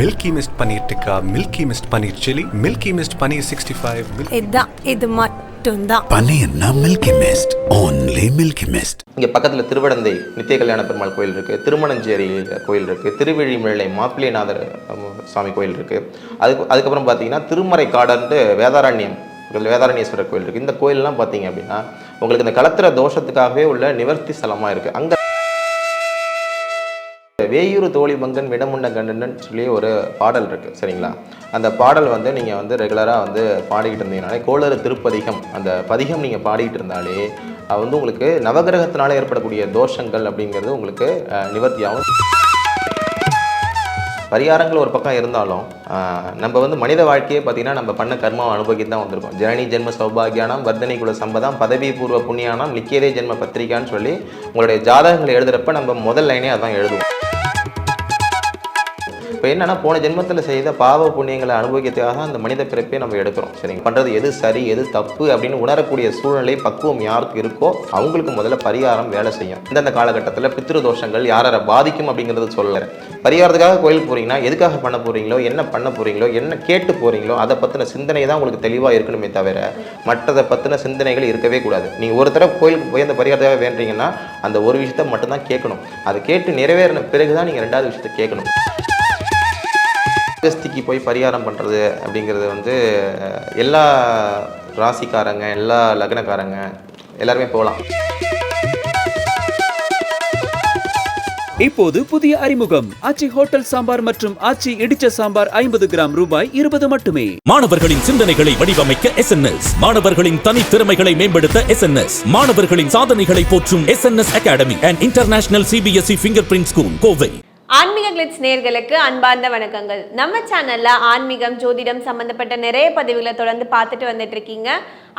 Milky mist paneer tikka milky mist paneer chilli milky mist paneer sixty five இதுதான் இது மட்டும்தான். பன்னீர்னா milky mist only milky mist இங்கே பக்கத்தில் திருவடந்தை நித்திய கல்யாண பெருமாள் கோயில் இருக்குது திருமணஞ்சேரி கோயில் இருக்குது திருவிழிமிழை மாப்பிள்ளைநாதர் சாமி கோயில் இருக்குது அதுக்கு அதுக்கப்புறம் பார்த்தீங்கன்னா திருமறை காடன்ட்டு வேதாரண்யம் வேதாரண்யேஸ்வரர் கோயில் இருக்குது இந்த கோயிலெலாம் பார்த்தீங்க அப்படின்னா உங்களுக்கு இந்த கலத்திர தோஷத்துக்காகவே உள்ள நிவர்த்தி ஸ்தலமாக இருக்குது அங்கே வேயூர் தோழி மங்கன் விடமுண்ட கண்டனன் சொல்லி ஒரு பாடல் இருக்குது சரிங்களா? அந்த பாடல் வந்து நீங்கள் வந்து ரெகுலராக வந்து பாடிக்கிட்டு இருந்தீங்கனாலே கோளறு திருப்பதிகம் அந்த பதிகம் நீங்கள் பாடிக்கிட்டு இருந்தாலே அது வந்து உங்களுக்கு நவகிரகத்தினால ஏற்படக்கூடிய தோஷங்கள் அப்படிங்கிறது உங்களுக்கு நிவர்த்தியாகும். பரிகாரங்கள் ஒரு பக்கம் இருந்தாலும் நம்ம வந்து மனித வாழ்க்கையே பார்த்தீங்கன்னா நம்ம பண்ண கர்மாவை அனுபவித்து தான் வந்திருக்கோம். ஜனனி ஜென்ம சௌபாகியானம் வர்தனை குல சம்பதம் பதவி பூர்வ புண்ணியானம் லிக்கியதே ஜென்ம பத்திரிகான்னு சொல்லி உங்களுடைய ஜாதகங்களை எழுதுகிறப்ப நம்ம முதல் லைனே அதான் எழுதுவோம். இப்போ என்னென்னா போன ஜென்மத்தில் செய்த பாவ புண்ணியங்களை அனுபவிக்கிறதுக்காக தான் அந்த மனித பிறப்பே நம்ம எடுக்கிறோம். சரிங்க பண்ணுறது எது சரி எது தப்பு அப்படின்னு உணரக்கூடிய சூழ்நிலை பக்குவம் யாருக்கு இருக்கோ அவங்களுக்கு முதல்ல பரிகாரம் வேலை செய்யும். இந்தந்த காலகட்டத்தில் பித்திருதோஷங்கள் யாரை பாதிக்கும் அப்படிங்கிறது சொல்லுறேன் பரிகாரத்துக்காக கோயிலுக்கு போகிறீங்கன்னா எதுக்காக பண்ண போகிறீங்களோ என்ன பண்ண போகிறீங்களோ என்ன கேட்டு போகிறீங்களோ அதை பற்றின சிந்தனை தான் உங்களுக்கு தெளிவாக இருக்கணுமே தவிர மற்றதை பற்றின சிந்தனைகள் இருக்கவே கூடாது. நீங்கள் ஒரு தடவை கோயிலுக்கு போய் அந்த பரிகாரத்துக்காக வேண்டுறீங்கன்னா அந்த ஒரு விஷயத்தை மட்டும்தான் கேட்கணும். அதை கேட்டு நிறைவேறின பிறகு தான் நீங்கள் ரெண்டாவது விஷயத்தை கேட்கணும். அகஸ்திக்கு போய் பரிகாரம் பண்ணுறது அப்படிங்கிறது வந்து எல்லா ராசிக்காரங்க எல்லா லக்னக்காரங்க எல்லாருமே போகலாம். இப்போது புதிய அறிமுகம். ஆச்சி ஹோட்டல் சாம்பார் மற்றும் ஆச்சி இடிச்ச சாம்பார் ஐம்பது கிராம் ரூபாய் இருபது மட்டுமே. மாணவர்களின் சிந்தனைகளை வடிவமைக்க எஸ் மாணவர்களின் தனித்திறமைகளை மேம்படுத்த எஸ் மாணவர்களின் சாதனைகளை போற்றும் S academy and international CBSE finger print school Kovai. ஆன்மீக கிளிட்ஸ் நேர்களுக்கு அன்பார்ந்த வணக்கங்கள். நம்ம சேனல்ல ஆன்மீகம் ஜோதிடம் சம்பந்தப்பட்ட நிறைய பதிவுகளை தொடர்ந்து பார்த்துட்டு வந்துட்டு இருக்கீங்க.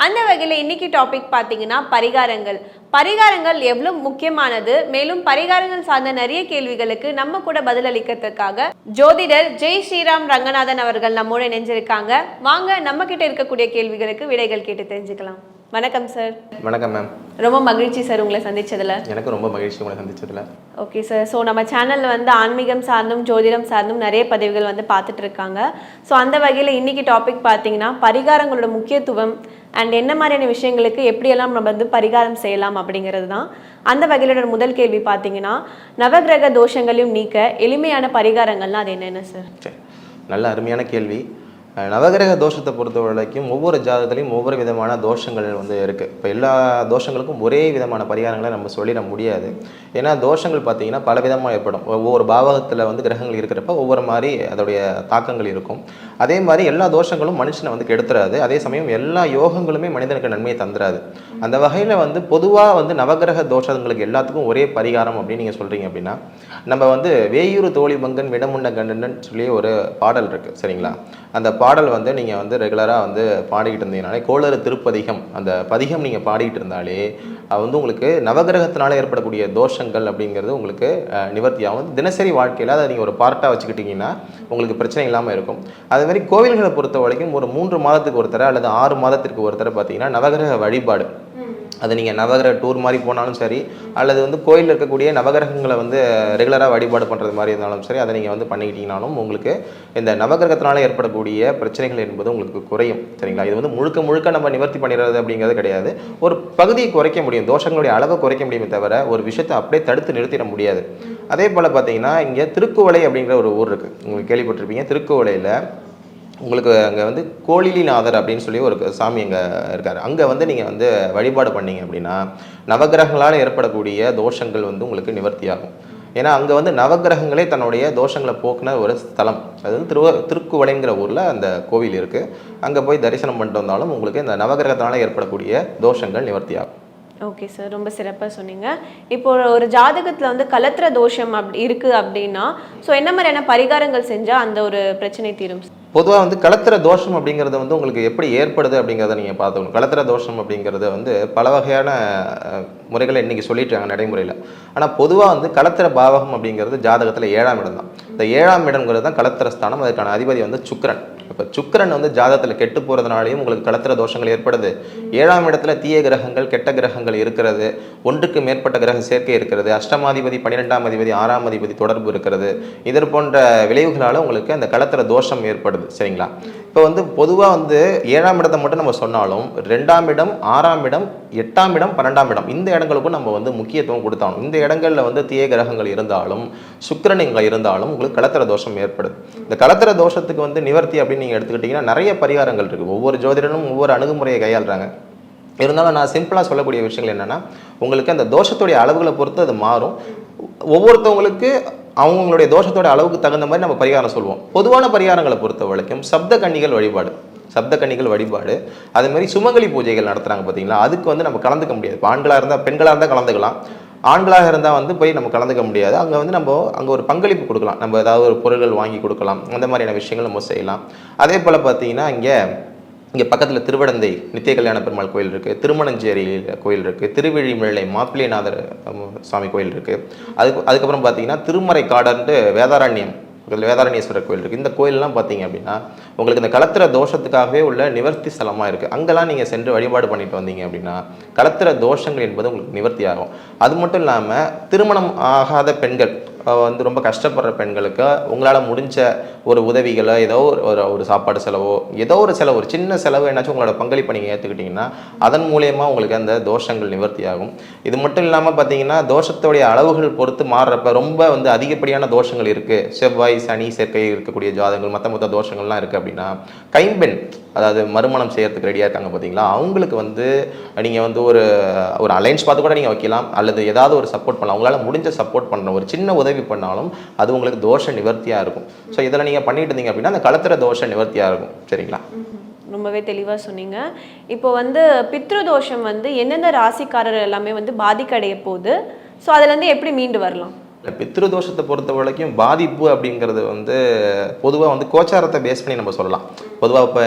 அந்த வகையில் இன்னைக்கு டாபிக் பார்த்தீங்கன்னா பரிகாரங்கள். பரிகாரங்கள் எவ்வளவு முக்கியமானது? மேலும் பரிகாரங்கள் சார்ந்த நிறைய கேள்விகளுக்கு நம்ம கூட பதிலளிக்கிறதுக்காக ஜோதிடர் ஜெய் ஸ்ரீராம் ரங்கநாதன் அவர்கள் நம்மோட இணைஞ்சிருக்காங்க. வாங்க நம்ம கிட்ட இருக்கக்கூடிய கேள்விகளுக்கு விடைகள் கேட்டு தெரிஞ்சுக்கலாம். வணக்கம் சார் வணக்கம் மேம் ரொம்ப மகிழ்ச்சி சார் உங்களை சந்திச்சதுல. எனக்கு ரொம்ப மகிழ்ச்சி உங்களை சந்திச்சதில். ஓகே சார் ஸோ நம்ம சேனலில் வந்து ஆன்மீகம் சார்ந்தும் ஜோதிடம் சார்ந்தும் நிறைய பதிவுகள் வந்து பார்த்துட்டு இருக்காங்க. ஸோ அந்த வகையில் இன்னைக்கு டாபிக் பார்த்தீங்கன்னா பரிகாரங்களோட முக்கியத்துவம் அண்ட் என்ன மாதிரியான விஷயங்களுக்கு எப்படியெல்லாம் நம்ம வந்து பரிகாரம் செய்யலாம் அப்படிங்கிறது தான். அந்த வகையிலோட முதல் கேள்வி பார்த்தீங்கன்னா நவகிரக தோஷங்களையும் நீக்க எளிமையான பரிகாரங்கள்லாம் அது என்னென்ன சார். நல்ல அருமையான கேள்வி. நவகிரக தோஷத்தை பொறுத்த வரைக்கும் ஒவ்வொரு ஜாதகத்துலையும் ஒவ்வொரு விதமான தோஷங்கள் வந்து இருக்குது இப்போ எல்லா தோஷங்களுக்கும் ஒரே விதமான பரிகாரங்களை நம்ம சொல்லிட முடியாது. ஏன்னா தோஷங்கள் பார்த்தீங்கன்னா பல விதமாக ஏற்படும். ஒவ்வொரு பாவகத்தில் வந்து கிரகங்கள் இருக்கிறப்ப ஒவ்வொரு மாதிரி அதோடைய தாக்கங்கள் இருக்கும். அதே மாதிரி எல்லா தோஷங்களும் மனுஷனை வந்து கெடுத்துறாது. அதே சமயம் எல்லா யோகங்களுமே மனிதனுக்கு நன்மையை தந்துடாது அந்த வகையில் வந்து பொதுவாக வந்து நவகிரக தோஷங்களுக்கு எல்லாத்துக்கும் ஒரே பரிகாரம் அப்படின்னு நீங்கள் சொல்கிறீங்க அப்படின்னா நம்ம வந்து வேயூர் தோழி மங்கன் விடமுண்ட கண்டனன் சொல்லி ஒரு பாடல் இருக்குது சரிங்களா? அந்த பாடல் வந்து நீங்கள் வந்து ரெகுலராக வந்து பாடிக்கிட்டு இருந்தீங்கனாலே கோளறு திருப்பதிகம் அந்த பதிகம் நீங்கள் பாடிக்கிட்டு இருந்தாலே அது வந்து உங்களுக்கு நவகிரகத்தினால ஏற்படக்கூடிய தோஷங்கள் அப்படிங்கிறது உங்களுக்கு நிவர்த்தியாகும். தினசரி வாழ்க்கையில் அதை நீங்கள் ஒரு பார்ட்டாக வச்சுக்கிட்டிங்கன்னா உங்களுக்கு பிரச்சனை இல்லாமல் இருக்கும். அதேமாதிரி கோவில்களை பொறுத்த வரைக்கும் ஒரு மூன்று மாதத்துக்கு ஒருத்தர அல்லது ஆறு மாதத்திற்கு ஒருத்தர பார்த்தீங்கன்னா நவகிரக வழிபாடு அது நீங்கள் நவகிரக டூர் மாதிரி போனாலும் சரி அல்லது வந்து கோயிலில் இருக்கக்கூடிய நவகிரகங்களை வந்து ரெகுலராக வழிபாடு பண்ணுறது மாதிரி இருந்தாலும் சரி அதை நீங்கள் வந்து பண்ணிக்கிட்டீங்கனாலும் உங்களுக்கு இந்த நவகிரகத்தினால ஏற்படக்கூடிய பிரச்சனைகள் என்பது உங்களுக்கு குறையும். சரிங்களா? இது வந்து முழுக்க முழுக்க நம்ம நிவர்த்தி பண்ணிடுறது அப்படிங்கிறது கிடையாது. ஒரு பகுதியை குறைக்க முடியும் தோஷங்களுடைய அளவை குறைக்க முடியுமே தவிர ஒரு விஷயத்தை அப்படியே தடுத்து நிறுத்திட முடியாது. அதே போல் பார்த்தீங்கன்னா இங்கே திருக்குவளை அப்படிங்கிற ஒரு ஊர் இருக்குது உங்களுக்கு கேள்விப்பட்டிருப்பீங்க திருக்குவளையில் உங்களுக்கு அங்கே வந்து கோழிலிநாதர் அப்படின்னு சொல்லி ஒரு சாமி அங்கே இருக்கார். அங்கே வந்து நீங்கள் வந்து வழிபாடு பண்ணீங்க அப்படின்னா நவகிரகங்களால் ஏற்படக்கூடிய தோஷங்கள் வந்து உங்களுக்கு நிவர்த்தியாகும். ஏன்னா அங்கே வந்து நவகிரகங்களே தன்னுடைய தோஷங்களை போக்குன ஒரு ஸ்தலம். அது வந்து திருவ திருக்குவளைங்கிற ஊரில் அந்த கோவில் இருக்குது அங்கே போய் தரிசனம் பண்ணிட்டு வந்தாலும் உங்களுக்கு இந்த நவகிரகத்தினால ஏற்படக்கூடிய தோஷங்கள் நிவர்த்தியாகும். ஓகே சார் ரொம்ப சிறப்பாக சொன்னீங்க. இப்போ ஒரு- ஒரு ஜாதகத்தில் வந்து கலத்திர தோஷம் அப்படி இருக்குது அப்படின்னா ஸோ என்ன மாதிரியான பரிகாரங்கள் செஞ்சால் அந்த ஒரு பிரச்சனை தீரும்? பொதுவாக வந்து கலத்திர தோஷம் அப்படிங்கிறது வந்து உங்களுக்கு எப்படி ஏற்படுது அப்படிங்கிறத நீங்கள் பார்த்துக்கணும். கலத்திர தோஷம் அப்படிங்கிறது வந்து பல வகையான முறைகளை இன்றைக்கி சொல்லிட்டாங்க நடைமுறையில். ஆனால் பொதுவாக வந்து கலத்திர பாவகம் அப்படிங்கிறது ஜாதகத்தில் ஏழாம் இடம் தான். இந்த ஏழாம் இடம்ங்கிறது தான் கலத்திர ஸ்தானம் அதுக்கான அதிபதி வந்து சுக்ரன் இப்போ சுக்கரன் வந்து ஜாதகத்தில் கெட்டு போகிறதுனாலையும் உங்களுக்கு கலத்திர தோஷங்கள் ஏற்படுது. ஏழாம் இடத்துல தீய கிரகங்கள் கெட்ட கிரகங்கள் இருக்கிறது. ஒன்றுக்கு மேற்பட்ட கிரக சேர்க்கை இருக்கிறது. அஷ்டமாதிபதி பன்னிரெண்டாம் அதிபதி ஆறாம் அதிபதி தொடர்பு இருக்கிறது. இதர் போன்ற விளைவுகளால் உங்களுக்கு அந்த கலத்திர தோஷம் ஏற்படுது. சரிங்களா? இப்போ வந்து பொதுவாக வந்து ஏழாம் இடத்தை மட்டும் நம்ம சொன்னாலும் ரெண்டாம் இடம் ஆறாம் இடம் எட்டாம் இடம் பன்னெண்டாம் இடம் இந்த இடங்களுக்கும் நம்ம வந்து முக்கியத்துவம் கொடுத்தாலும் இந்த இடங்களில் வந்து தீய கிரகங்கள் இருந்தாலும் சுக்கரன் இங்கே இருந்தாலும் உங்களுக்கு கலத்திர தோஷம் ஏற்படுது. இந்த கலத்திர தோஷத்துக்கு வந்து நிவர்த்தி அப்படின்னு நீங்கள் எடுத்துக்கிட்டிங்கன்னா நிறைய பரிகாரங்கள் இருக்குது ஒவ்வொரு ஜோதிடனும் ஒவ்வொரு அணுகுமுறையை கையாளுறாங்க. இருந்தாலும் நான் சிம்பிளாக சொல்லக்கூடிய விஷயங்கள் என்னென்னா உங்களுக்கு அந்த தோஷத்துடைய அளவுகளை பொறுத்து அது மாறும். ஒவ்வொருத்தவங்களுக்கு அவங்களுடைய தோஷத்தோட அளவுக்கு தகுந்த மாதிரி நம்ம பரிகாரம் சொல்லுவோம் பொதுவான பரிகாரங்களை பொறுத்த வரைக்கும் சப்த கன்னிகள் வழிபாடு. சப்த கன்னிகள் வழிபாடு. அதே மாதிரி சுமங்கலி பூஜைகள் நடத்துகிறாங்க பார்த்தீங்களா? அதுக்கு வந்து நம்ம கலந்துக்க முடியாது. இப்போ ஆண்களாக இருந்தால் பெண்களாக இருந்தால் கலந்துக்கலாம். ஆண்களாக இருந்தால் வந்து போய் நம்ம கலந்துக்க முடியாது. அங்கே வந்து நம்ம அங்கே ஒரு பங்களிப்பு கொடுக்கலாம். நம்ம ஏதாவது ஒரு பொருட்கள் வாங்கி கொடுக்கலாம். அந்த மாதிரியான விஷயங்கள் நம்ம செய்யலாம். அதே போல் பார்த்தீங்கன்னா இங்கே இங்கே பக்கத்தில் திருவடந்தை நித்திய கல்யாண பெருமாள் கோயில் இருக்குது திருமணஞ்சேரியில் கோயில் இருக்குது திருவிழிமிழலை மாப்பிள்ளைநாதர் சுவாமி சாமி கோயில் இருக்குது அதுக்கு அதுக்கப்புறம் பார்த்தீங்கன்னா திருமறை காடன்ட்டு வேதாரண்யம் வேதாரண்யேஸ்வரர் கோயில் இருக்குது இந்த கோயிலெலாம் பார்த்தீங்க அப்படின்னா உங்களுக்கு இந்த கலத்திர தோஷத்துக்காகவே உள்ள நிவர்த்தி ஸ்தலமாக இருக்குது அங்கெல்லாம் நீங்கள் சென்று வழிபாடு பண்ணிட்டு வந்தீங்க அப்படின்னா கலத்திர தோஷங்கள் என்பது உங்களுக்கு நிவர்த்தி ஆகும் அது மட்டும் இல்லாமல் திருமணம் ஆகாத பெண்கள் வந்து ரொம்ப கஷ்டப்படுற பெண்களுக்கு உங்களால் முடிஞ்ச ஒரு உதவிகளோ ஏதோ ஒரு ஒரு சாப்பாடு செலவோ ஏதோ ஒரு செலவு ஒரு சின்ன செலவு என்னாச்சும் உங்களோட பங்களிப்பை நீங்கள் ஏற்றுக்கிட்டிங்கன்னா அதன் மூலயமா உங்களுக்கு அந்த தோஷங்கள் நிவர்த்தி ஆகும் இது மட்டும் இல்லாமல் பார்த்தீங்கன்னா தோஷத்துடைய அளவுகள் பொறுத்து மாறுறப்ப ரொம்ப வந்து அதிகப்படியான தோஷங்கள் இருக்குது செவ்வாய் சனி சேர்க்கை இருக்கக்கூடிய ஜாதகங்கள் மற்ற மொத்த தோஷங்கள்லாம் இருக்குது அப்படின்னா கைம்பெண் அதாவது மறுமணம் செய்கிறதுக்கு ரெடியாக இருக்காங்க பார்த்தீங்களா அவங்களுக்கு வந்து நீங்கள் வந்து ஒரு ஒரு அலைன்ஸ் பார்த்து கூட நீங்கள் வைக்கலாம் அல்லது ஏதாவது ஒரு சப்போர்ட் பண்ணலாம். உங்களால் முடிஞ்ச சப்போர்ட் பண்ணுற ஒரு சின்ன உதவி பண்ணாலும் அது உங்களுக்கு தோஷ நிவர்த்தியாக இருக்கும். ஸோ இதில் நீங்கள் பண்ணிட்டு இருந்தீங்க அப்படின்னா அந்த களத்திர தோஷ நிவர்த்தியாக இருக்கும். சரிங்களா? ரொம்பவே தெளிவாக சொன்னீங்க. இப்போ வந்து பித்ருதோஷம் வந்து எந்தெந்த ராசிக்காரர் எல்லாமே வந்து பாதிக்கடைய போகுது? ஸோ அதுலேருந்து எப்படி மீண்டு வரலாம்? இல்லை பித்ரு தோஷத்தை பொறுத்த வரைக்கும் பாதிப்பு அப்படிங்கிறது வந்து பொதுவாக வந்து கோச்சாரத்தை பேஸ் பண்ணி நம்ம சொல்லலாம். பொதுவாக இப்போ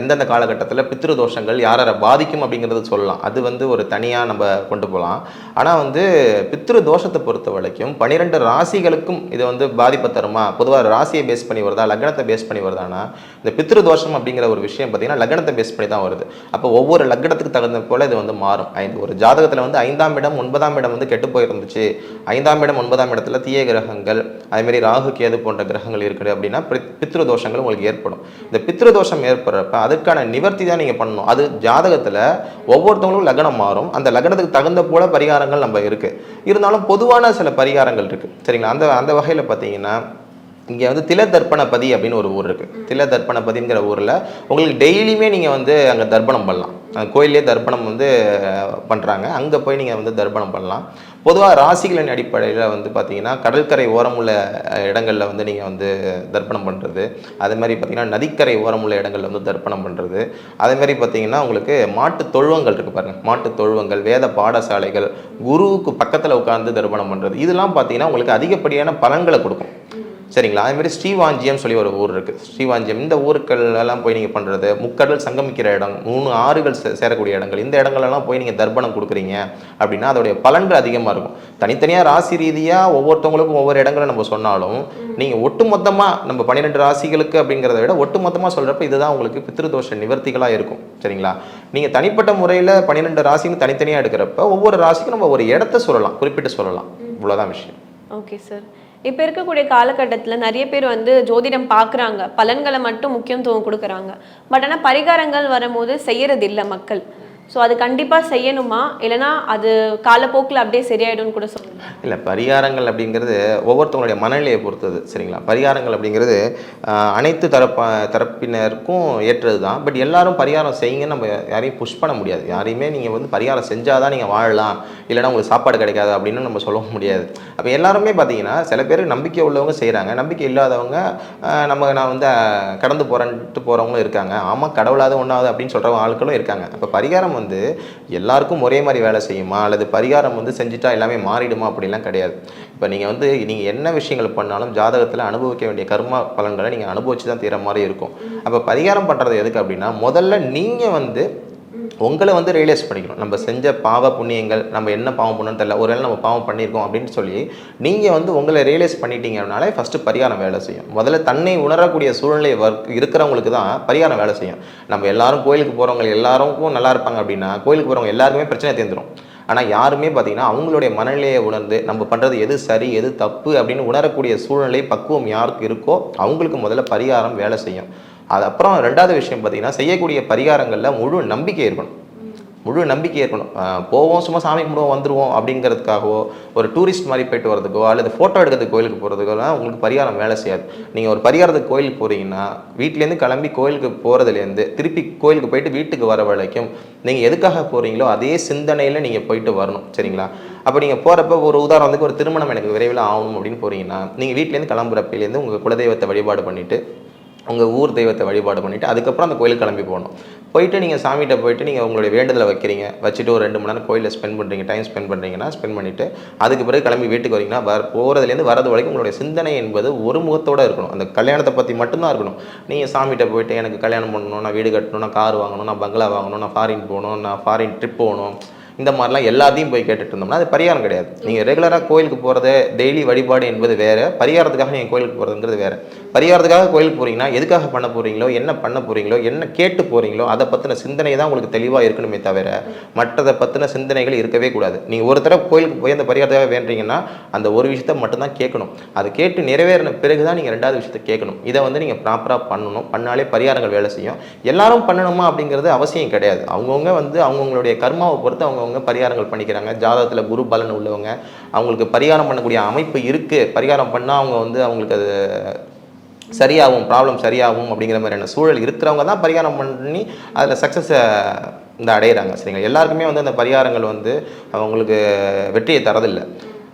எந்தெந்த காலகட்டத்தில் பித்ரு தோஷங்கள் யார் யாரை பாதிக்கும் அப்படிங்கிறது சொல்லலாம். அது வந்து ஒரு தனியாக நம்ம கொண்டு போகலாம் ஆனால் வந்து பித்ரு தோஷத்தை பொறுத்த வரைக்கும் பன்னிரெண்டு ராசிகளுக்கும் இது வந்து பாதிப்பை தருமா? பொதுவாக ராசியை பேஸ் பண்ணி வருதா? லக்னத்தை பேஸ் பண்ணி வருதானா? இந்த பித்ரு தோஷம் அப்படிங்கிற ஒரு விஷயம் பார்த்தீங்கன்னா லக்னத்தை பேஸ் பண்ணி தான் வருது. அப்போ ஒவ்வொரு லக்னத்துக்கு தகுந்த போல் இது வந்து மாறும். ஐந்து ஒரு ஜாதகத்தில் வந்து ஐந்தாம் இடம் ஒன்பதாம் இடம் வந்து கெட்டு போயிருந்துச்சு. ஐந்தாம் இடம் ஒன்பதாம் இடத்துல தீய கிரகங்கள் அதேமாரி ராகு கேது போன்ற கிரகங்கள் இருக்குது அப்படின்னா பித்- பித்ரு தோஷங்கள் உங்களுக்கு ஏற்படும். இந்த பித்ரு தோஷம் ஏற்படுறப்ப அதுக்கான நிவர்த்தி தான் நீங்கள் பண்ணணும். அது ஜாதகத்தில் ஒவ்வொருத்தவங்களுக்கும் லக்னம் மாறும். அந்த லக்னத்துக்கு தகுந்த போல பரிகாரங்கள் நம்ம இருக்குது இருந்தாலும் பொதுவான சில பரிகாரங்கள் இருக்குது சரிங்களா? அந்த அந்த வகையில் பார்த்தீங்கன்னா இங்கே வந்து தில தர்ப்பணபதி அப்படின்னு ஒரு ஊர் இருக்குது தில தர்ப்பணபதிங்கிற ஊரில் உங்களுக்கு டெய்லியுமே நீங்கள் வந்து அங்கே தர்ப்பணம் பண்ணலாம். கோயிலே தர்ப்பணம் வந்து பண்ணுறாங்க அங்கே போய் நீங்கள் வந்து தர்ப்பணம் பண்ணலாம். பொதுவாக ராசிகளின் அடிப்படையில் வந்து பார்த்தீங்கன்னா கடற்கரை ஓரம் உள்ள வந்து நீங்கள் வந்து தர்ப்பணம் பண்ணுறது அதே மாதிரி பார்த்தீங்கன்னா நதிக்கரை ஓரம் உள்ள வந்து தர்ப்பணம் பண்ணுறது அதே மாதிரி பார்த்தீங்கன்னா உங்களுக்கு மாட்டு தொழுவங்கள் இருக்குது பாருங்கள் மாட்டு தொழுவங்கள் வேத பாடசாலைகள் குருவுக்கு பக்கத்தில் உட்காந்து தர்ப்பணம் பண்ணுறது இதெல்லாம் பார்த்தீங்கன்னா உங்களுக்கு அதிகப்படியான பலன்களை கொடுக்கும். சரிங்களா? அதே மாதிரி ஸ்ரீவாஞ்சியம் சொல்லி ஒரு ஊர் இருக்குது ஸ்ரீவாஞ்சியம் இந்த ஊருக்கள் எல்லாம் போய் நீங்கள் பண்ணுறது முக்கடல் சங்கமிக்கிற இடம் மூணு ஆறுகள் சேரக்கூடிய இடங்கள் இந்த இடங்களெல்லாம் போய் நீங்கள் தர்ப்பணம் கொடுக்குறீங்க அப்படின்னா அதோடைய பலன்கள் அதிகமாக இருக்கும். தனித்தனியாக ராசி ரீதியாக ஒவ்வொருத்தவங்களுக்கும் ஒவ்வொரு இடங்களை நம்ம சொன்னாலும் நீங்கள் ஒட்டுமொத்தமாக நம்ம பன்னிரெண்டு ராசிகளுக்கு அப்படிங்கிறத விட ஒட்டுமொத்தமாக சொல்கிறப்ப இதுதான் உங்களுக்கு பித்ருதோஷ நிவர்த்திகளாக இருக்கும். சரிங்களா? நீங்கள் தனிப்பட்ட முறையில் பன்னிரெண்டு ராசின்னு தனித்தனியாக எடுக்கிறப்ப ஒவ்வொரு ராசிக்கும் நம்ம ஒரு இடத்த சொல்லலாம் குறிப்பிட்டு சொல்லலாம். இவ்வளோதான் விஷயம். Okay sir. இப்போ இருக்கக்கூடிய காலகட்டத்தில் நிறைய பேர் வந்து ஜோதிடம் பார்க்குறாங்க பலன்களை மட்டும் முக்கியத்துவம் கொடுக்குறாங்க. பட் ஆனால் பரிகாரங்கள் வரும்போது செய்யறதில்லை மக்கள். ஸோ அது கண்டிப்பாக செய்யணுமா? இல்லைனா அது காலப்போக்கில் அப்படியே சரியாயிடும்னு கூட சொல்லுங்க. இல்லை பரிகாரங்கள் அப்படிங்கிறது ஒவ்வொருத்தவங்களுடைய மனநிலையை பொறுத்தது சரிங்களா? பரிகாரங்கள் அப்படிங்கிறது அனைத்து தரப்ப தரப்பினருக்கும் ஏற்றது தான். பட் எல்லாரும் பரிகாரம் செய்யுங்கன்னு நம்ம யாரையும் புஷ் பண்ண முடியாது. யாரையுமே நீங்கள் வந்து பரிகாரம் செஞ்சால் தான் நீங்கள் வாழலாம். இல்லைன்னா உங்களுக்கு சாப்பாடு கிடைக்காது அப்படின்னு நம்ம சொல்ல முடியாது. அப்போ எல்லாருமே பார்த்தீங்கன்னா சில பேர் நம்பிக்கை உள்ளவங்க செய்கிறாங்க நம்பிக்கை இல்லாதவங்க நம்ம நான் வந்து கடந்து போகிறேன்ட்டு போகிறவங்களும் இருக்காங்க. ஆமாம் கடவுளாத ஒன்றாவது அப்படின்னு சொல்கிறவங்க ஆட்களும் இருக்காங்க. அப்போ பரிகாரம் வந்து எல்லாருக்கும் ஒரே மாதிரி வேலை செய்யுமா? அல்லது பரிகாரம் வந்து செஞ்சுட்டா எல்லாமே மாறிடுமா? அப்படிலாம் கிடையாது. இப்போ நீங்கள் வந்து நீங்கள் என்ன விஷயங்கள் பண்ணாலும் ஜாதகத்தில் அனுபவிக்க வேண்டிய கர்ம பலன்களை நீங்கள் அனுபவிச்சு தான் தீர மாதிரி இருக்கும். அப்போ பரிகாரம் பண்ணுறது எதுக்கு அப்படின்னா முதல்ல நீங்கள் வந்து உங்களை வந்து ரியலைஸ் பண்ணிக்கணும். நம்ம செஞ்ச பாவ புண்ணியங்கள் நம்ம என்ன பாவம் பண்ணணும்னு தெரியல ஒரு வேளை நம்ம பாவம் பண்ணியிருக்கோம் அப்படின்னு சொல்லி நீங்கள் வந்து உங்களை ரியலைஸ் பண்ணிட்டீங்கனாலே ஃபஸ்ட்டு பரிகாரம் வேலை செய்யும். முதல்ல தன்னை உணரக்கூடிய சூழ்நிலை ஒர்க் இருக்கிறவங்களுக்கு தான் பரிகாரம் வேலை செய்யும். நம்ம எல்லாரும் கோயிலுக்கு போகிறவங்க எல்லாருக்கும் நல்லா இருப்பாங்க அப்படின்னா கோயிலுக்கு போகிறவங்க எல்லாருக்குமே பிரச்சனை தீர்ந்துரும். ஆனால் யாருமே பார்த்தீங்கன்னா அவங்களுடைய மனநிலையை உணர்ந்து நம்ம பண்ணுறது எது சரி எது தப்பு அப்படின்னு உணரக்கூடிய சூழ்நிலை பக்குவம் யாருக்கு இருக்கோ அவங்களுக்கு முதல்ல பரிகாரம் வேலை செய்யும். அது அப்புறம் ரெண்டாவது விஷயம் பார்த்தீங்கன்னா செய்யக்கூடிய பரிகாரங்களில் முழு நம்பிக்கை இருக்கணும். முழு நம்பிக்கை இருக்கணும். போவோம் சும்மா சாமி கும்பிடுவோம் வந்துடுவோம் அப்படிங்கிறதுக்காகவோ ஒரு டூரிஸ்ட் மாதிரி போயிட்டு வரதுக்கோ அல்லது ஃபோட்டோ எடுக்கிறதுக்கு கோயிலுக்கு போகிறதுக்கோலாம் உங்களுக்கு பரிகாரம் வேலை செய்யாது. நீங்கள் ஒரு பரிகாரத்துக்கு கோயிலுக்கு போகிறீங்கன்னா வீட்டிலேருந்து கிளம்பி கோயிலுக்கு போகிறதுலேருந்து திருப்பி கோயிலுக்கு போயிட்டு வீட்டுக்கு வர வரைக்கும் நீங்கள் எதுக்காக போகிறீங்களோ அதே சிந்தனையில் நீங்கள் போயிட்டு வரணும். சரிங்களா? அப்போ நீங்கள் போகிறப்ப ஒரு உதாரணத்துக்கு ஒரு திருமணம் எனக்கு விரைவில் ஆகணும் அப்படின்னு போகிறீங்கன்னா நீங்கள் வீட்டிலேருந்து கிளம்புறப்பிலேருந்து உங்கள் குலதெய்வத்தை வழிபாடு பண்ணிவிட்டு உங்கள் ஊர் தெய்வத்தை வழிபாடு பண்ணிவிட்டு அதுக்கப்புறம் அந்த கோயிலுக்கு கிளம்பி போகணும். போயிட்டு நீங்கள் சாமிகிட்ட போயிட்டு நீங்கள் உங்களுடைய வேண்டுதலை வைக்கிறீங்க. வச்சுட்டு ஒரு ரெண்டு மணி நேரம் கோயிலில் ஸ்பெண்ட் பண்ணுறீங்க டைம் ஸ்பெண்ட் பண்ணுறீங்கன்னா ஸ்பெண்ட் பண்ணிவிட்டு அதுக்கு பிறகு கிளம்பி வீட்டுக்கு வரீங்கன்னா வர போகிறதுலேருந்து வரது வரைக்கும் உங்களுடைய சிந்தனை என்பது ஒரு முகத்தோடு இருக்கணும். அந்த கல்யாணத்தை பற்றி மட்டும்தான் இருக்கணும். நீங்கள் சாமிகிட்ட போயிட்டு எனக்கு கல்யாணம் பண்ணணும் நான் வீடு கட்டணும் நான் கார் வாங்கணும் நான் பங்களா வாங்கணும் நான் ஃபாரின் போகணும் நான் ஃபாரின் ட்ரிப் போகணும். இந்த மாதிரிலாம் எல்லாத்தையும் போய் கேட்டுட்டு இருந்தோம்னா அது பரிகாரம் கிடையாது. நீங்கள் ரெகுலராக கோயிலுக்கு போகிறது டெய்லி வழிபாடு என்பது வேறு. பரிகாரத்துக்காக நீங்கள் கோயிலுக்கு போகிறதுங்கிறது வேறு. பரிகாரத்துக்காக கோயிலுக்கு போகிறீங்கன்னா எதுக்காக பண்ண போகிறீங்களோ என்ன பண்ண போகிறீங்களோ என்ன கேட்டு போகிறீங்களோ அதை பற்றின சிந்தனை தான் உங்களுக்கு தெளிவாக இருக்கணுமே தவிர மற்றதை பற்றின சிந்தனைகள் இருக்கவே கூடாது. நீங்கள் ஒரு தடவை கோயிலுக்கு போய் அந்த பரிகாரத்துக்காக வேண்டுறீங்கன்னா அந்த ஒரு விஷயத்த மட்டும்தான் கேட்கணும். அதை கேட்டு நிறைவேறின பிறகு தான் நீங்கள் ரெண்டாவது விஷயத்த கேட்கணும். இதை வந்து நீங்கள் ப்ராப்பராக பண்ணணும். பண்ணாலே பரிகாரங்கள் வேலை செய்யும். எல்லாரும் பண்ணணுமா அப்படிங்கிறது அவசியம் கிடையாது. அவங்கவுங்க வந்து அவங்கவுங்களுடைய கர்மாவை பொறுத்து அவங்க உள்ளவங்க பரிகாரங்கள் பண்ணிக்கிறாங்க. ஜாதகத்தில் குரு பலன் உள்ளவங்க. அவங்களுக்கு பரிகாரம் பண்ணக்கூடிய அமைப்பு இருக்குது பரிகாரம் பண்ணால் அவங்க வந்து அவங்களுக்கு அது சரியாகும் ப்ராப்ளம் சரியாகும் அப்படிங்கிற மாதிரியான சூழல் இருக்கிறவங்க தான் பரிகாரம் பண்ணி அதில் சக்ஸஸை இந்த அடையிறாங்க. சரிங்களா? எல்லாருக்குமே வந்து அந்த பரிகாரங்கள் வந்து அவங்களுக்கு வெற்றியை தரதில்லை.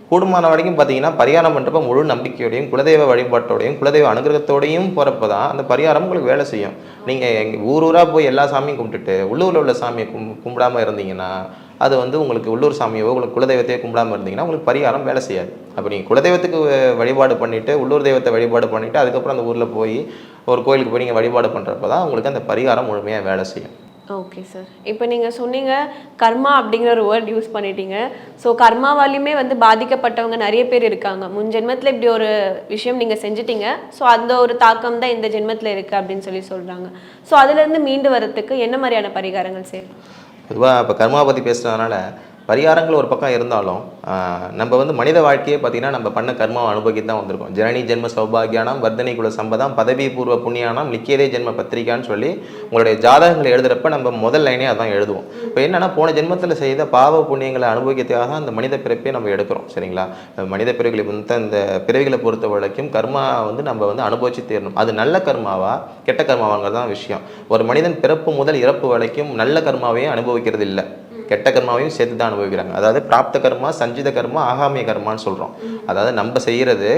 கூடுமான வரைக்கும் பார்த்தீங்கன்னா பரிகாரம் பண்ணுறப்ப முழு நம்பிக்கையோடையும் குலதெய்வ வழிபாட்டோடையும் குலதெய்வ அனுகிரகத்தோடையும் போகிறப்ப தான் அந்த பரிகாரம் உங்களுக்கு வேலை செய்யும். நீங்கள் எங்கள் ஊர் ஊராக போய் எல்லா சாமியும் கும்பிட்டுட்டு உள்ளூரில் உள்ள சாமியை கும் கும்பிடாமல் இருந்தீங்கன்னா அது வந்து உங்களுக்கு உள்ளூர் சாமியோ உங்களுக்கு குலதெய்வத்தையோ கும்பிடாமல் இருந்தீங்கன்னா உங்களுக்கு பரிகாரம் வேலை செய்யாது. அப்போ நீங்கள் குலதெய்வத்துக்கு வழிபாடு பண்ணிவிட்டு உள்ளூர் தெய்வத்தை வழிபாடு பண்ணிவிட்டு அதுக்கப்புறம் அந்த ஊரில் போய் ஒரு கோயிலுக்கு போய் நீங்கள் வழிபாடு பண்ணுறப்ப தான் உங்களுக்கு அந்த பரிகாரம் முழுமையாக வேலை செய்யும். ஓகே சார் இப்போ நீங்கள் சொன்னீங்க கர்மா அப்படிங்கிற ஒரு வேர்ட் யூஸ் பண்ணிட்டீங்க. ஸோ கர்மாவாலையுமே வந்து பாதிக்கப்பட்டவங்க நிறைய பேர் இருக்காங்க. முன் ஜென்மத்தில் இப்படி ஒரு விஷயம் நீங்கள் செஞ்சிட்டீங்க. ஸோ அந்த ஒரு தாக்கம் தான் இந்த ஜென்மத்தில் இருக்குது அப்படின்னு சொல்லி சொல்கிறாங்க ஸோ அதுலேருந்து மீண்டு வரத்துக்கு என்ன மாதிரியான பரிகாரங்கள் செய்யலாம்? பொதுவாக இப்போ கர்மா பற்றி பேசுகிறதுனால பரிகாரங்கள் ஒரு பக்கம் இருந்தாலும் நம்ம வந்து மனித வாழ்க்கையே பார்த்தீங்கன்னா நம்ம பண்ண கர்மாவை அனுபவித்து தான் வந்திருக்கோம். ஜனனி ஜென்ம சௌபாகியானம் வர்தனை குல சம்பதம் பதவி பூர்வ புண்ணியானம் லிக்கியதே ஜென்ம பத்திரிகான்னு சொல்லி உங்களுடைய ஜாதகங்களை எழுதுறப்ப நம்ம முதல் லைனே அதான் எழுதுவோம். இப்போ என்னென்னா போன ஜென்மத்தில் செய்த பாவ புண்ணியங்களை அனுபவிக்கிறதுக்காக தான் அந்த மனித பிறப்பே நம்ம எடுக்கிறோம் சரிங்களா? மனித பிறவிகளை வந்து அந்த பிறவிகளை பொறுத்த வரைக்கும் கர்மா வந்து நம்ம வந்து அனுபவிச்சு தீரணும். அது நல்ல கர்மாவா கெட்ட கர்மாவாங்கிறது தான் விஷயம். ஒரு மனிதன் பிறப்பு முதல் இறப்பு வரைக்கும் நல்ல கர்மாவையே அனுபவிக்கிறது இல்லை கெட்ட கர்மாவையும் சேர்த்து தான் அனுபவிக்கிறாங்க. அதாவது பிராப்த கர்மா சஞ்சித கர்மா ஆகாமிய கர்மான்னு சொல்கிறோம் அதாவது நம்ம செய்கிறது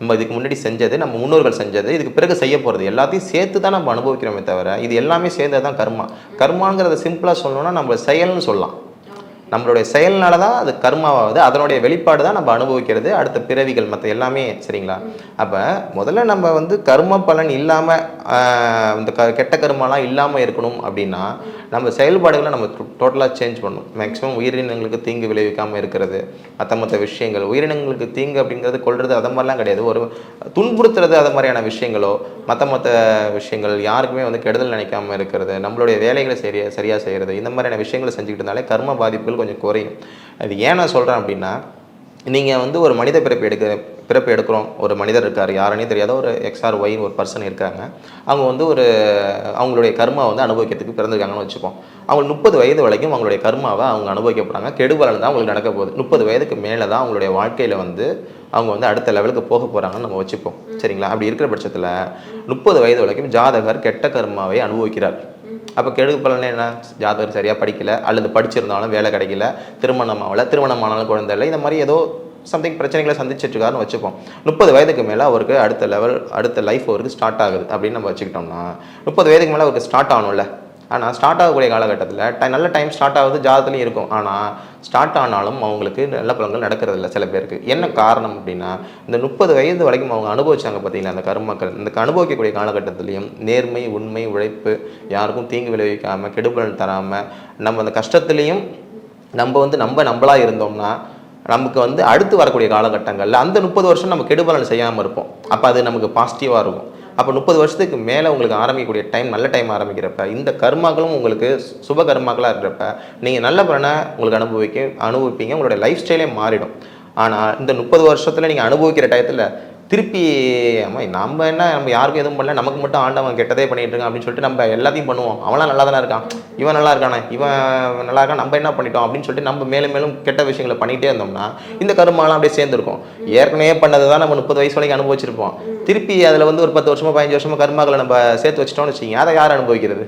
நம்ம இதுக்கு முன்னாடி செஞ்சது நம்ம முன்னோர்கள் செஞ்சது இதுக்கு பிறகு செய்ய போகிறது எல்லாத்தையும் சேர்த்து தான் நம்ம அனுபவிக்கிறோமே தவிர இது எல்லாமே சேர்ந்தது தான் கர்மா. கர்மாங்கிறத சிம்பிளாக சொல்லணும்னா நம்ம செயல்னு சொல்லலாம். நம்மளுடைய செயல்னால தான் அது கர்மாவாகுது. அதனுடைய வெளிப்பாடு தான் நம்ம அனுபவிக்கிறது. அடுத்த பிறவிகள் மற்ற எல்லாமே சரிங்களா? அப்போ முதல்ல நம்ம வந்து கர்ம பலன் இல்லாமல் இந்த க கெட்ட கர்மாலாம் இல்லாமல் இருக்கணும் அப்படின்னா நம்ம செயல்பாடுகளை நம்ம டோட்டலாக சேஞ்ச் பண்ணணும். மேக்ஸிமம் உயிரினங்களுக்கு தீங்கு விளைவிக்காமல் இருக்கிறது மற்ற மற்ற விஷயங்கள். உயிரினங்களுக்கு தீங்கு அப்படிங்கிறது கொள்வது அது மாதிரிலாம் கிடையாது. ஒரு துன்புறுத்துறது அது மாதிரியான விஷயங்களோ மற்ற மற்ற விஷயங்கள் யாருக்குமே வந்து கெடுதல் நினைக்காம இருக்கிறது நம்மளுடைய வேலைகளை சரியா சரியாக செய்கிறது இந்த மாதிரியான விஷயங்களை செஞ்சுக்கிட்டு இருந்தாலே கர்ம பாதிப்புகள் கொஞ்சம் குறையும். அது ஏன் நான் சொல்கிறேன் அப்படின்னா நீங்கள் வந்து ஒரு மனித பிறப்பு எடுக்க பிறப்பு எடுக்கிறோம். ஒரு மனிதர் இருக்கார். யாருன்னே தெரியாத ஒரு எக்ஸ்ஆர் ஒய்னு ஒரு பர்சன் இருக்காங்க. அவங்க வந்து ஒரு அவங்களுடைய கர்மா வந்து அனுபவிக்கிறதுக்கு பிறந்திருக்காங்கன்னு வச்சுப்போம் அவங்க முப்பது வயது வரைக்கும் அவங்களுடைய கர்மாவை அவங்க அனுபவிக்க போகிறாங்க கெடுபலன் தான் அவங்களுக்கு நடக்க போகுது. முப்பது வயதுக்கு மேலே தான் அவங்களுடைய வாழ்க்கையில் வந்து அவங்க வந்து அடுத்த லெவலுக்கு போக போகிறாங்கன்னு நம்ம வச்சுப்போம். சரிங்களா? அப்படி இருக்கிற பட்சத்தில் முப்பது வயது வரைக்கும் ஜாதகர் கெட்ட கர்மாவை அனுபவிக்கிறார். அப்போ கெடுகு பலன் என்ன? ஜாதகர் சரியாக படிக்கல அல்லது படிச்சிருந்தாலும் வேலை கிடைக்கல திருமணம் ஆகலை திருமணம் ஆனாலும் குழந்தை இல்லை இந்த மாதிரி ஏதோ சம்திங் பிரச்சனைகளை சந்திச்சிட்ருக்காருன்னு வச்சுப்போம். முப்பது வயதுக்கு மேலே அவருக்கு அடுத்த லெவல் அடுத்த லைஃப் அவருக்கு ஸ்டார்ட் ஆகுது அப்படின்னு நம்ம வச்சுக்கிட்டோம்னா முப்பது வயதுக்கு மேலே அவருக்கு ஸ்டார்ட் ஆகணும்ல ஆனால் ஸ்டார்ட் ஆகக்கூடிய காலகட்டத்தில் டை நல்ல டைம் ஸ்டார்ட் ஆகுது ஜாதத்துலையும் இருக்கும். ஆனால் ஸ்டார்ட் ஆனாலும் அவங்களுக்கு நல்ல பலன்கள் நடக்கிறதில்ல சில பேருக்கு. என்ன காரணம் அப்படின்னா இந்த முப்பது வயது வரைக்கும் அவங்க அனுபவிச்சாங்க பார்த்தீங்களா அந்த கர்மக்கள் இந்த அனுபவிக்கக்கூடிய காலகட்டத்திலையும் நேர்மை உண்மை உழைப்பு யாருக்கும் தீங்கு விளைவிக்காமல் கெடுபலன் தராமல் நம்ம அந்த கஷ்டத்துலேயும் நம்ம வந்து நம்ம நம்மளாக இருந்தோம்னா நமக்கு வந்து அடுத்து வரக்கூடிய காலகட்டங்களில் அந்த முப்பது வருஷம் நம்ம கெடுபலன் செய்யாமல் இருப்போம். அப்போ அது நமக்கு பாசிட்டிவாக இருக்கும். அப்போ முப்பது வருஷத்துக்கு மேலே உங்களுக்கு ஆரம்பிக்கக்கூடிய டைம் நல்ல டைம் ஆரம்பிக்கிறப்ப இந்த கர்மாக்களும் உங்களுக்கு சுப கர்மாக்களாக இருக்கிறப்ப நீங்கள் நல்ல பலனை உங்களுக்கு அனுபவிக்க அனுபவிப்பீங்க உங்களுடைய லைஃப் ஸ்டைலே மாறிடும். ஆனால் இந்த முப்பது வருஷத்தில் நீங்கள் அனுபவிக்கிற டயத்தில் திருப்பி நம்ம என்ன நம்ம யாருக்கும் எதுவும் பண்ணல நமக்கு மட்டும் ஆண்டவன் கெட்டதே பண்ணிட்டு இருக்கான் அப்படின்னு சொல்லிட்டு நம்ம எல்லாத்தையும் பண்ணுவோம். அவன்லாம் நல்லா தானே இருக்கான்? இவன் நல்லா இருக்கானே? இவன் நல்லா இருக்கான்? நம்ம என்ன பண்ணிட்டோம் அப்படின்னு சொல்லிட்டு நம்ம மேலும் மேலும் கெட்ட விஷயங்களை பண்ணிகிட்டே இருந்தோம்னா இந்த கருமாலாம் அப்படியே சேர்ந்துருக்கும். ஏற்கனவே பண்ணது தான் நம்ம முப்பது வயசு வரைக்கும் அனுபவிச்சிருப்போம். திருப்பி அதில் வந்து ஒரு பத்து வருஷமோ பதினஞ்சு வருஷமோ கருமாக்களை நம்ம சேர்த்து வச்சிட்டோம்னு வச்சுக்கிங்க. அதை யார் அனுபவிக்கிறது?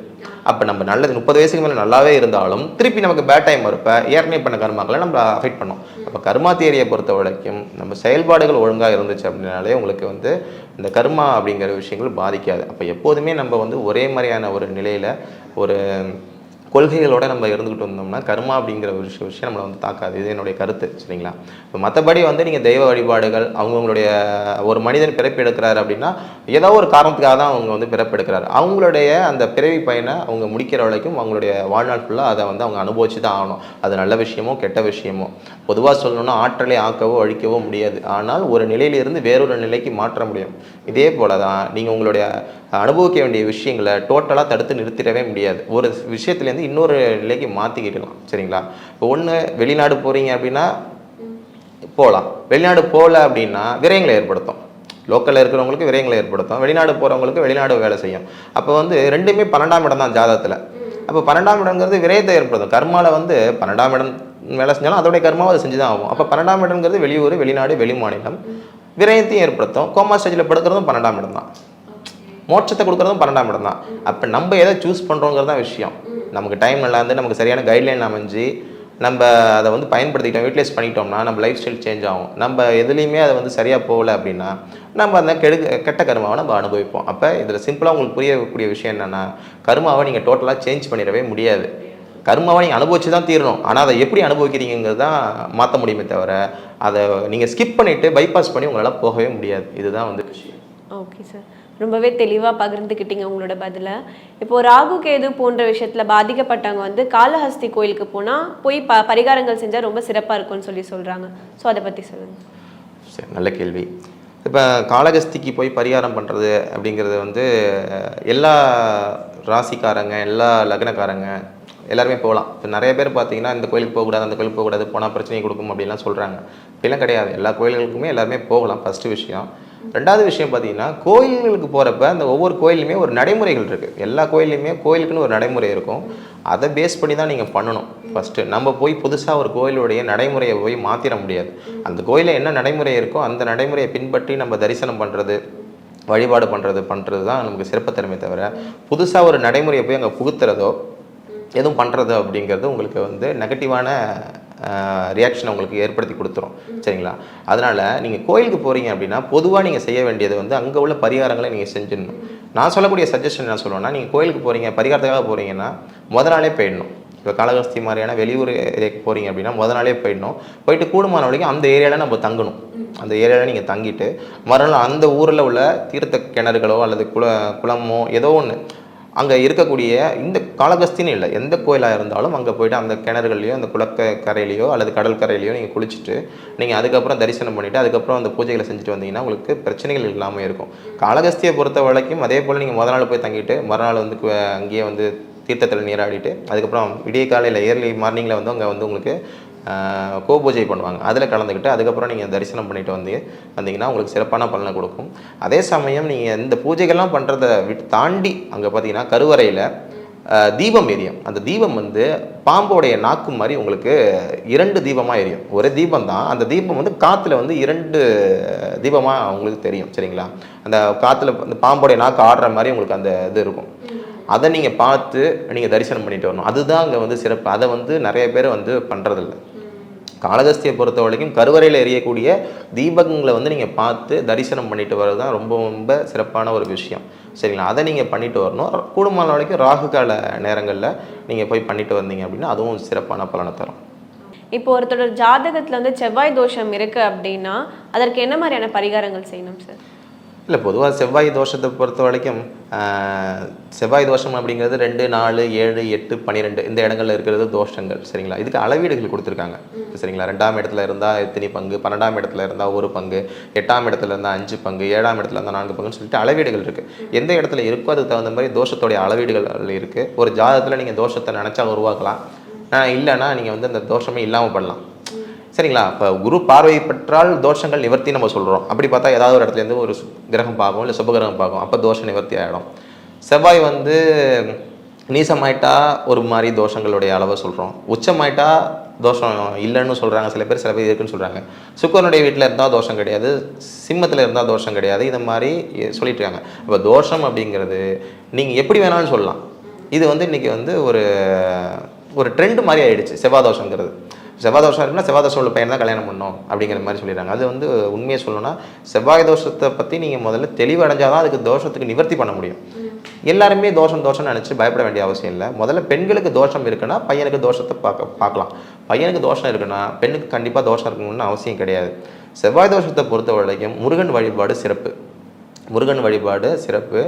அப்போ நம்ம நல்லது முப்பது வயசுக்கு மேலே நல்லாவே இருந்தாலும் திருப்பி நமக்கு பேட் டைம் வரப்போ ஏற்கனவே பண்ண கர்மாக்களை நம்ம அஃபெக்ட் பண்ணோம். அப்போ கர்மா தேரியை பொறுத்த வரைக்கும் நம்ம செயல்பாடுகள் ஒழுங்காக இருந்துச்சு அப்படின்னாலே உங்களுக்கு வந்து இந்த கர்மா அப்படிங்கிற விஷயங்கள் பாதிக்காது. அப்போ எப்போதுமே நம்ம வந்து ஒரே மாதிரியான ஒரு நிலையில் ஒரு கொள்கைகளோட நம்ம இருந்துக்கிட்டு வந்தோம்னா கர்மா அப்படிங்கிற ஒரு விஷயம் விஷயம் நம்மளை வந்து தாக்காது. இது என்னுடைய கருத்து சரிங்களா? இப்போ மற்றபடி வந்து நீங்கள் தெய்வ வழிபாடுகள் அவங்கவுங்களுடைய ஒரு மனிதன் பிறப்பு எடுக்கிறாரு அப்படின்னா ஏதோ ஒரு காரணத்துக்காக தான் அவங்க வந்து பிறப்பு எடுக்கிறாரு. அவங்களுடைய அந்த பிறவி பயனை அவங்க முடிக்கிற வரைக்கும் அவங்களுடைய வாழ்நாள் ஃபுல்லாக அதை வந்து அவங்க அனுபவிச்சு தான் ஆகணும். அது நல்ல விஷயமோ கெட்ட விஷயமோ. பொதுவாக சொல்லணும்னா ஆற்றலை ஆக்கவோ அழிக்கவோ முடியாது. ஆனால் ஒரு நிலையிலிருந்து வேறொரு நிலைக்கு மாற்ற முடியும். இதே போல தான் நீங்கள் உங்களுடைய அனுபவிக்க வேண்டிய விஷயங்களை டோட்டலாக தடுத்து நிறுத்திடவே முடியாது. ஒரு விஷயத்துலேருந்து இன்னொரு நிலைக்கு மாற்றிக்கிட்டலாம் சரிங்களா? இப்போ ஒன்று வெளிநாடு போகிறீங்க அப்படின்னா போகலாம் வெளிநாடு போகல அப்படின்னா விரயங்களை ஏற்படுத்தும். லோக்கலில் இருக்கிறவங்களுக்கு விரயங்களை ஏற்படுத்தும். வெளிநாடு போகிறவங்களுக்கு வெளிநாடு வேலை செய்யும். அப்போ வந்து ரெண்டுமே பன்னெண்டாம் இடம் தான் ஜாதகத்தில். அப்போ பன்னெண்டாம் இடங்கிறது விரயத்தை ஏற்படுத்தும். கர்மாவில் வந்து பன்னெண்டாம் இடம் வேலை செஞ்சாலும் அதோடைய கர்மாவை அதை செஞ்சு தான் ஆகும். அப்போ பன்னெண்டாம் இடங்கிறது வெளியூர் வெளிநாடு வெளி மாநிலம் விரயத்தையும் ஏற்படுத்தும். கோமா ஸ்டேஜில் படுக்கிறதும் பன்னெண்டாம் இடம் தான். மோட்சத்தை கொடுக்குறதும் பன்னெண்டாம் இடம் தான். அப்போ நம்ம எதை சூஸ் பண்ணுறோங்கிறது தான் விஷயம். நமக்கு டைம் நல்லா இருந்து நமக்கு சரியான கைட்லைன் அமைஞ்சு நம்ம அதை வந்து பயன்படுத்திக்கிட்டோம் யூட்டிலைஸ் பண்ணிட்டோம்னா நம்ம லைஃப் ஸ்டைல் சேஞ்ச் ஆகும். நம்ம எதுலேயுமே அதை வந்து சரியாக போகல அப்படின்னா நம்ம அந்த கெடு கெட்ட கருமாவை நம்ம அனுபவிப்போம். அப்போ இதில் சிம்பிளாக உங்களுக்கு புரியக்கூடிய விஷயம் என்னென்னா கருமாவை நீங்கள் டோட்டலாக சேஞ்ச் பண்ணிடவே முடியாது. கர்மாவை நீங்கள் அனுபவிச்சு தான் தீரணும். ஆனால் அதை எப்படி அனுபவிக்கிறீங்கிறது தான் மாற்ற முடியுமே தவிர அதை நீங்கள் ஸ்கிப் பண்ணிவிட்டு பைபாஸ் பண்ணி உங்களால் போகவே முடியாது. இதுதான் வந்து விஷயம் ஓகே சார் ரொம்பவே தெளிவாக பகிர்ந்துக்கிட்டீங்க உங்களோட பதிலை. இப்போ ராகு கேது போன்ற விஷயத்தில் பாதிக்கப்பட்டவங்க வந்து காளஹஸ்தி கோயிலுக்கு போனால் போய் ப பரிகாரங்கள் செஞ்சால் ரொம்ப சிறப்பாக இருக்கும்னு சொல்லி சொல்கிறாங்க ஸோ அதை பற்றி சொல்லுங்கள் சரி நல்ல கேள்வி. இப்போ காலகஸ்திக்கு போய் பரிகாரம் பண்ணுறது அப்படிங்கிறது வந்து எல்லா ராசிக்காரங்க எல்லா லக்னக்காரங்க எல்லாருமே போகலாம். இப்போ நிறைய பேர் பார்த்தீங்கன்னா இந்த கோயிலுக்கு போகக்கூடாது அந்த கோயிலுக்கு போகக்கூடாது போனால் பிரச்சனை கொடுக்கும் அப்படின்லாம் சொல்கிறாங்க அப்படிலாம் கிடையாது. எல்லா கோயில்களுக்குமே எல்லாருமே போகலாம். ஃபஸ்ட்டு விஷயம். ரெண்டாவது விஷயம் பார்த்தீங்கன்னா கோயில்களுக்கு போகிறப்ப அந்த ஒவ்வொரு கோயிலுமே ஒரு நடைமுறைகள் இருக்குது எல்லா கோயில்லையுமே கோயிலுக்குன்னு ஒரு நடைமுறை இருக்கும். அதை பேஸ் பண்ணி தான் நீங்கள் பண்ணணும். ஃபஸ்ட்டு நம்ம போய் புதுசாக ஒரு கோயிலுடைய நடைமுறையை போய் மாற்றிட முடியாது. அந்த கோயிலில் என்ன நடைமுறை இருக்கோ அந்த நடைமுறையை பின்பற்றி நம்ம தரிசனம் பண்ணுறது வழிபாடு பண்ணுறது பண்ணுறது தான் நமக்கு சிறப்புத்தன்மை தவிர புதுசாக ஒரு நடைமுறையை போய் அங்கே புகுத்துறதோ எதுவும் பண்ணுறது அப்படிங்கிறது உங்களுக்கு வந்து நெகட்டிவான ரியாக்ஷனை உங்களுக்கு ஏற்படுத்தி கொடுத்துரும். சரிங்களா? அதனால் நீங்கள் கோயிலுக்கு போகிறீங்க அப்படின்னா பொதுவாக நீங்கள் செய்ய வேண்டியது வந்து அங்கே உள்ள பரிகாரங்களை நீங்கள் செஞ்சிடணும். நான் சொல்லக்கூடிய சஜஷன் என்ன சொல்லுவேன்னா நீங்கள் கோயிலுக்கு போகிறீங்க பரிகாரத்துக்காக போகிறீங்கன்னா முத நாளே போயிடணும். இப்போ காலகஸ்தி மாதிரியான வெளியூர் ஏரியாவுக்கு போகிறீங்க அப்படின்னா முத நாளே போயிடணும். போயிட்டு கூடுமான வரைக்கும் அந்த ஏரியாவில் நம்ம தங்கணும். அந்த ஏரியாவில் நீங்கள் தங்கிட்டு மறுநாள் அந்த ஊரில் உள்ள தீர்த்த கிணறுகளோ அல்லது குள குளமோ ஏதோ ஒன்று அங்கே இருக்கக்கூடிய இந்த காளகஸ்தின்னு இல்லை எந்த கோயிலாக இருந்தாலும் அங்கே போயிட்டு அந்த கிணறுகள்லையோ அந்த குளக்க கரையிலையோ அல்லது கடல் கரையிலையோ நீங்கள் குளிச்சுட்டு நீங்கள் அதுக்கப்புறம் தரிசனம் பண்ணிவிட்டு அதுக்கப்புறம் அந்த பூஜைகளை செஞ்சுட்டு வந்தீங்கன்னா உங்களுக்கு பிரச்சனைகள் இல்லாமல் இருக்கும். காளகஸ்தியை பொறுத்த வரைக்கும் அதே போல் நீங்கள் முத நாள் போய் தங்கிட்டு மறுநாள் வந்து அங்கேயே வந்து தீர்த்தத்தில் நீராடிட்டு அதுக்கப்புறம் விடிய காலையில் ஏர்லி மார்னிங்கில் வந்து அங்கே வந்து உங்களுக்கு கோபூஜை பண்ணுவாங்க. அதில் கலந்துக்கிட்டு அதுக்கப்புறம் நீங்கள் தரிசனம் பண்ணிட்டு வந்து வந்தீங்கன்னா உங்களுக்கு சிறப்பான பலனை கொடுக்கும். அதே சமயம் நீங்கள் இந்த பூஜைகள்லாம் பண்ணுறத விட்டு தாண்டி அங்கே பார்த்தீங்கன்னா கருவறையில் தீபம் எரியும். அந்த தீபம் வந்து பாம்போடைய நாக்கு மாதிரி உங்களுக்கு இரண்டு தீபமாக எரியும். ஒரு தீபம் தான். அந்த தீபம் வந்து காற்றுல வந்து இரண்டு தீபமாக உங்களுக்கு தெரியும். சரிங்களா? அந்த காற்றுல அந்த பாம்போடைய நாக்கு ஆடுற மாதிரி உங்களுக்கு அந்த இது இருக்கும். அதை நீங்கள் பார்த்து நீங்கள் தரிசனம் பண்ணிட்டு வரணும். அதுதான் அங்கே வந்து சிறப்பு. அதை வந்து நிறைய பேர் வந்து பண்ணுறதில்ல காலகஸ்தியை பொறுத்த வரைக்கும் கருவறையில் எரியக்கூடிய தீபகங்களை வந்து நீங்கள் பார்த்து தரிசனம் பண்ணிட்டு வர்றது தான் ரொம்ப ரொம்ப சிறப்பான ஒரு விஷயம். சரிங்களா? அதை நீங்கள் பண்ணிட்டு வரணும். கூடுமான வரைக்கும் ராகு கால நேரங்களில் நீங்கள் போய் பண்ணிட்டு வந்தீங்க அப்படின்னா அதுவும் சிறப்பான பலனை தரும். இப்போ ஒருத்தரோட ஜாதகத்துல வந்து செவ்வாய் தோஷம் இருக்கு அப்படின்னா அதற்கு என்ன மாதிரியான பரிகாரங்கள் செய்யணும் சார் இல்லை பொதுவாக செவ்வாய் தோஷத்தை பொறுத்த வரைக்கும் செவ்வாய் தோஷம் அப்படிங்கிறது ரெண்டு நாலு ஏழு எட்டு பன்னிரெண்டு இந்த இடங்கள்ல இருக்கிறது தோஷங்கள் சரிங்களா? இதுக்கு அளவீடுகள் கொடுத்துருக்காங்க. சரிங்களா? ரெண்டாம் இடத்துல இருந்தால் எத்தனை பங்கு பன்னெண்டாம் இடத்துல இருந்தால் ஒரு பங்கு எட்டாம் இடத்துல இருந்தால் அஞ்சு பங்கு ஏழாம் இடத்துல இருந்தால் நான்கு பங்குன்னு சொல்லிட்டு அளவீடுகள் இருக்குது எந்த இடத்துல இருக்கோ அதுக்கு தகுந்த மாதிரி தோஷத்தோடைய அளவீடுகள் இருக்குது ஒரு ஜாதகத்தில் நீங்கள் தோஷத்தை நினச்சா உருவாக்கலாம். இல்லைன்னா நீங்கள் வந்து அந்த தோஷமே இல்லாமல் பண்ணலாம் சரிங்களா? இப்போ குரு பார்வை பெற்றால் தோஷங்கள் நிவர்த்தி நம்ம சொல்கிறோம் அப்படி பார்த்தா ஏதாவது ஒரு இடத்துலேருந்து ஒரு கிரகம் பார்க்கும் இல்லை சுபகிரகம் பார்க்கும் அப்போ தோஷ நிவர்த்தி ஆகிடும் செவ்வாய் வந்து நீசமாயிட்டா ஒரு மாதிரி தோஷங்களுடைய அளவை சொல்கிறோம் உச்சமாயிட்டா தோஷம் இல்லைன்னு சொல்கிறாங்க சில பேர் சில பேர் இருக்குன்னு சொல்கிறாங்க சுக்கரனுடைய வீட்டில் இருந்தால் தோஷம் கிடையாது. சிம்மத்தில் இருந்தால் தோஷம் கிடையாது. இந்த மாதிரி சொல்லிட்டு இருக்காங்க. இப்போ தோஷம் அப்படிங்கிறது நீங்கள் எப்படி வேணாலும் சொல்லலாம். இது வந்து இன்றைக்கி வந்து ஒரு ஒரு ட்ரெண்ட் மாதிரி ஆகிடுச்சு செவ்வாய் தோஷங்கிறது. செவ்வாய் தோஷம் இருக்குன்னா செவ்வாய் தோஷம் உள்ள பையன் தான் கல்யாணம் பண்ணணும் அப்படிங்கிற மாதிரி சொல்லிடுறாங்க. அது வந்து உண்மையை சொல்லணும்னா செவ்வாய் தோஷத்தை பற்றி நீங்கள் முதல்ல தெளிவடைஞ்சால் தான் அதுக்கு தோஷத்துக்கு நிவர்த்தி பண்ண முடியும். எல்லாருமே தோஷம் தோஷம்னு நினச்சி பயப்பட வேண்டிய அவசியம் இல்லை. முதல்ல பெண்களுக்கு தோஷம் இருக்குன்னா பையனுக்கு தோஷத்தை பார்க்க பார்க்கலாம். பையனுக்கு தோஷம் இருக்குன்னா பெண்ணுக்கு கண்டிப்பாக தோஷம் இருக்கணும்னு அவசியம் கிடையாது. செவ்வாய் தோஷத்தை பொறுத்த வரைக்கும் முருகன் வழிபாடு சிறப்பு. முருகன் வழிபாடு சிறப்பு.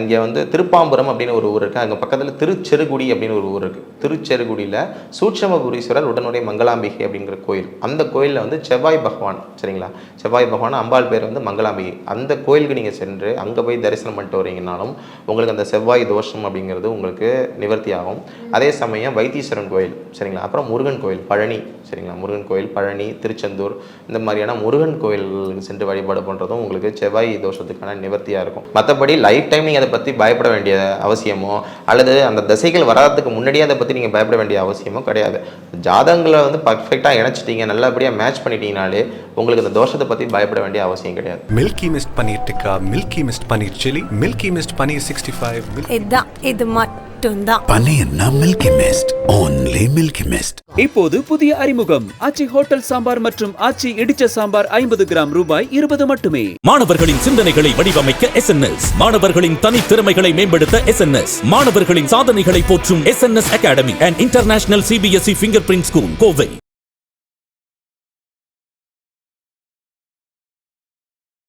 இங்கே வந்து திருப்பாம்புரம் அப்படின்னு ஒரு ஊர் இருக்குது அங்கே பக்கத்தில் திருச்செருகுடி அப்படின்னு ஒரு ஊர் இருக்குது திருச்செருகுடியில் சூட்சமபுரீஸ்வரர் உடனுடைய மங்களாம்பிகை அப்படிங்கிற கோயில். அந்த கோயிலில் வந்து செவ்வாய் பகவான் சரிங்களா? செவ்வாய் பகவான் அம்பாள் பேர் வந்து மங்களாம்பிகை. அந்த கோயிலுக்கு நீங்கள் சென்று அங்கே போய் தரிசனம் பண்ணிட்டு வரீங்கனாலும் உங்களுக்கு அந்த செவ்வாய் தோஷம் அப்படிங்கிறது உங்களுக்கு நிவர்த்தி ஆகும். அதே சமயம் வைத்தீஸ்வரன் கோயில் சரிங்களா? அப்புறம் முருகன் கோயில் பழனி சரிங்களா? முருகன் கோயில் பழனி திருச்செந்தூர் இந்த மாதிரியான முருகன் கோயில்களுக்கு சென்று வழிபாடு பண்ணுறதும் உங்களுக்கு செவ்வாய் தோஷத்துக்கான நிவர்த்தியாக இருக்கும். மற்றபடி லைஃப் டைம் நீங்கள் அதை பற்றி பயப்பட வேண்டிய அவசியமோ அல்லது அந்த திசைகள் வராததுக்கு முன்னாடியே அதை பற்றி நீங்கள் பயப்பட வேண்டிய அவசியமோ கிடையாது. ஜாதகங்களை வந்து பர்ஃபெக்டாக இணைச்சிட்டீங்க நல்லபடியாக மேட்ச் பண்ணிட்டீங்கனாலே உங்களுக்கு அந்த தோஷத்தை பற்றி பயப்பட வேண்டிய அவசியம் கிடையாது. Milky mist paneer tikka milky mist paneer chilli milky mist paneer sixty five இதான் இது மட்டும்தான். பன்னீர்னா milky mist only milky mist இப்போது புதிய அறிமுகம். ஆச்சி ஹோட்டல் சாம்பார் மற்றும் ஆச்சி இடிச்ச சாம்பார் ஐம்பது கிராம் ரூபாய் இருபது மட்டுமே. மாணவர்களின் சிந்தனைகளை வடிவமைக்க எஸ்என்எஸ் மாணவர்களின் தனித்திறமைகளை மேம்படுத்த எஸ்என்எஸ் மாணவர்களின் சாதனைகளை போற்றும் SNS academy and international CBSE finger print school Kovai